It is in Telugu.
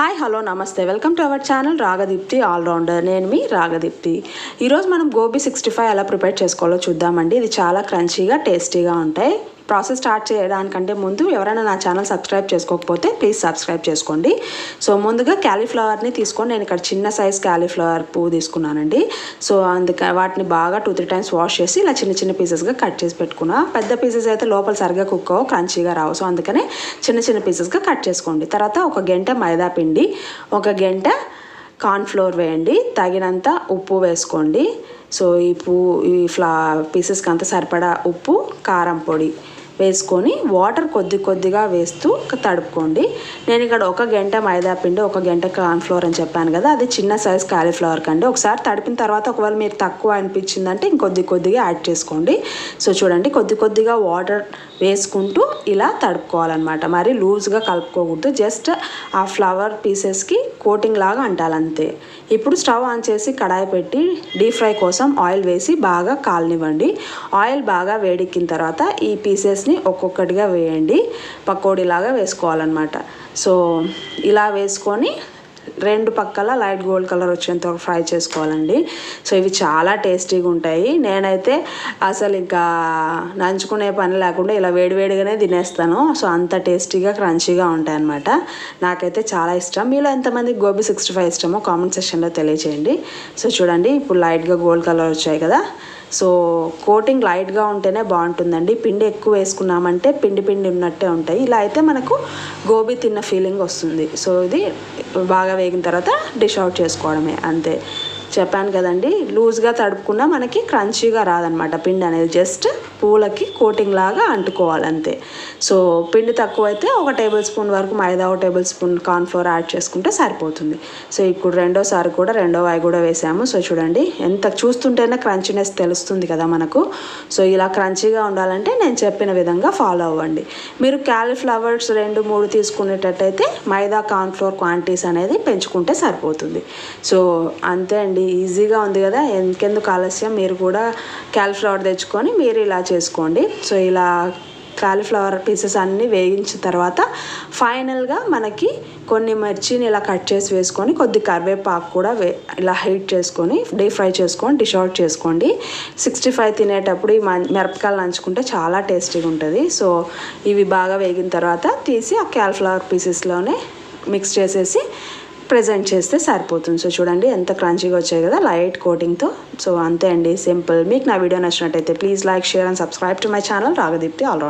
Hi hello namaste. Welcome to our channel Ragadeepthi all rounder. నేను మీ రాగదీప్తి. ఈరోజు మనం గోబీ సిక్స్టీ ఫైవ్ ఎలా ప్రిపేర్ చేసుకోవాలో చూద్దామండి. ఇది చాలా క్రంచీగా టేస్టీగా ఉంటాయి. ప్రాసెస్ స్టార్ట్ చేయడానికంటే ముందు ఎవరైనా నా ఛానల్ సబ్స్క్రైబ్ చేసుకోకపోతే ప్లీజ్ సబ్స్క్రైబ్ చేసుకోండి. సో ముందుగా క్యాలీఫ్లవర్ని తీసుకొని నేను ఇక్కడ చిన్న సైజ్ క్యాలీఫ్లవర్ పువ్వు తీసుకున్నానండి. సో అందుక వాటిని బాగా టూ త్రీ టైమ్స్ వాష్ చేసి ఇలా చిన్న చిన్న పీసెస్గా కట్ చేసి పెట్టుకున్నా. పెద్ద పీసెస్ అయితే లోపల సరిగా కుక్ అవ్వ క్రంచీగా రావు. సో అందుకనే చిన్న చిన్న పీసెస్గా కట్ చేసుకోండి. తర్వాత ఒక గంట మైదా పిండి ఒక గంట కార్న్ఫ్లోర్ వేయండి. తగినంత ఉప్పు వేసుకోండి. సో ఈ పువ్వు ఈ ఫ్లా పీసెస్కి అంత సరిపడా ఉప్పు కారం పొడి వేసుకొని వాటర్ కొద్ది కొద్దిగా వేస్తూ తడుపుకోండి. నేను ఇక్కడ ఒక గంట మైదా పిండి ఒక గంట కార్న్ఫ్లోర్ అని చెప్పాను కదా అది చిన్న సైజ్ కాలీఫ్లవర్ కండి. ఒకసారి తడిపిన తర్వాత ఒకవేళ మీరు తక్కువ అనిపించిందంటే ఇంకొద్ది కొద్దిగా యాడ్ చేసుకోండి. సో చూడండి కొద్ది కొద్దిగా వాటర్ వేసుకుంటూ ఇలా తడుపుకోవాలన్నమాట. మరి లూజ్గా కలుపుకోకూడదు జస్ట్ ఆ ఫ్లవర్ పీసెస్కి కోటింగ్ లాగా అంటాలంతే. ఇప్పుడు స్టవ్ ఆన్ చేసి కడాయి పెట్టి డీప్ ఫ్రై కోసం ఆయిల్ వేసి బాగా కాలనివ్వండి. ఆయిల్ బాగా వేడెక్కిన తర్వాత ఈ పీసెస్ని ఒక్కొక్కటిగా వేయండి. పకోడీలాగా వేసుకోవాలన్నమాట. సో ఇలా వేసుకొని రెండు పక్కల లైట్ గోల్డ్ కలర్ వచ్చేంత వరకు ఫ్రై చేసుకోవాలండి. సో ఇవి చాలా టేస్టీగా ఉంటాయి. నేనైతే అసలు ఇంకా నంచుకునే పని లేకుండా ఇలా వేడివేడిగానే తినేస్తాను. సో అంత టేస్టీగా క్రంచీగా ఉంటాయి అనమాట నాకైతే చాలా ఇష్టం. మీలో ఎంతమంది గోబీ సిక్స్టీ ఫైవ్ ఇష్టమో కామెంట్ సెక్షన్లో తెలియచేయండి. సో చూడండి ఇప్పుడు లైట్గా గోల్డ్ కలర్ వచ్చాయి కదా. సో కోటింగ్ లైట్గా ఉంటేనే బాగుంటుందండి. పిండి ఎక్కువ వేసుకున్నామంటే పిండి పిండి ఉన్నట్టే ఉంటాయి. ఇలా అయితే మనకు గోబీ తిన్న ఫీలింగ్ వస్తుంది. సో ఇది బాగా వేగిన తర్వాత డిష్ అవుట్ చేసుకోవడమే అంతే. చెప్పాను కదండి లూజ్గా తడుపుకున్నా మనకి క్రంచీగా రాదనమాట పిండి అనేది జస్ట్ పూలకి కోటింగ్ లాగా అంటుకోవాలి అంతే సో పిండి తక్కువ అయితే ఒక టేబుల్ స్పూన్ వరకు మైదా ఒక టేబుల్ స్పూన్ కార్న్ఫ్లోర్ యాడ్ చేసుకుంటే సరిపోతుంది. సో ఇప్పుడు రెండోసారి కూడా రెండో వాయి కూడా వేసాము. సో చూడండి ఎంత చూస్తుంటేనే క్రంచీనెస్ తెలుస్తుంది కదా మనకు. సో ఇలా క్రంచీగా ఉండాలంటే నేను చెప్పిన విధంగా ఫాలో అవ్వండి. మీరు క్యాలీఫ్లవర్స్ రెండు మూడు తీసుకునేటట్టయితే మైదా కార్న్ఫ్లోర్ క్వాంటిటీస్ అనేది పెంచుకుంటే సరిపోతుంది. సో అంతే అండి. ఈజీగా ఉంది కదా ఎందుకెందుకు ఆలస్యం? మీరు కూడా క్యాలిఫ్లవర్ తెచ్చుకొని మీరు ఇలా చేసుకోండి. సో ఇలా కాలీఫ్లవర్ పీసెస్ అన్నీ వేగించిన తర్వాత ఫైనల్గా మనకి కొన్ని మిర్చిని ఇలా కట్ చేసి వేసుకొని కొద్ది కరివేపాకు కూడా వే ఇలా హీట్ చేసుకొని డీప్ ఫ్రై చేసుకొని డిష్ అవుట్ చేసుకోండి. సిక్స్టీ ఫైవ్ తినేటప్పుడు ఈ మిరపకాయలు నంచుకుంటే చాలా టేస్టీగా ఉంటుంది. సో ఇవి బాగా వేగిన తర్వాత తీసి ఆ క్యాలిఫ్లవర్ పీసెస్లోనే మిక్స్ చేసేసి ప్రజెంట్ చేస్తే సరిపోతుంది. సో చూడండి ఎంత క్రంచీగా వచ్చాయి కదా లైట్ కోటింగ్తో సో అంతే అండి సింపుల్. మీకు నా వీడియో నచ్చినట్టయితే please like share and subscribe to my channel. Ragadeepthi all round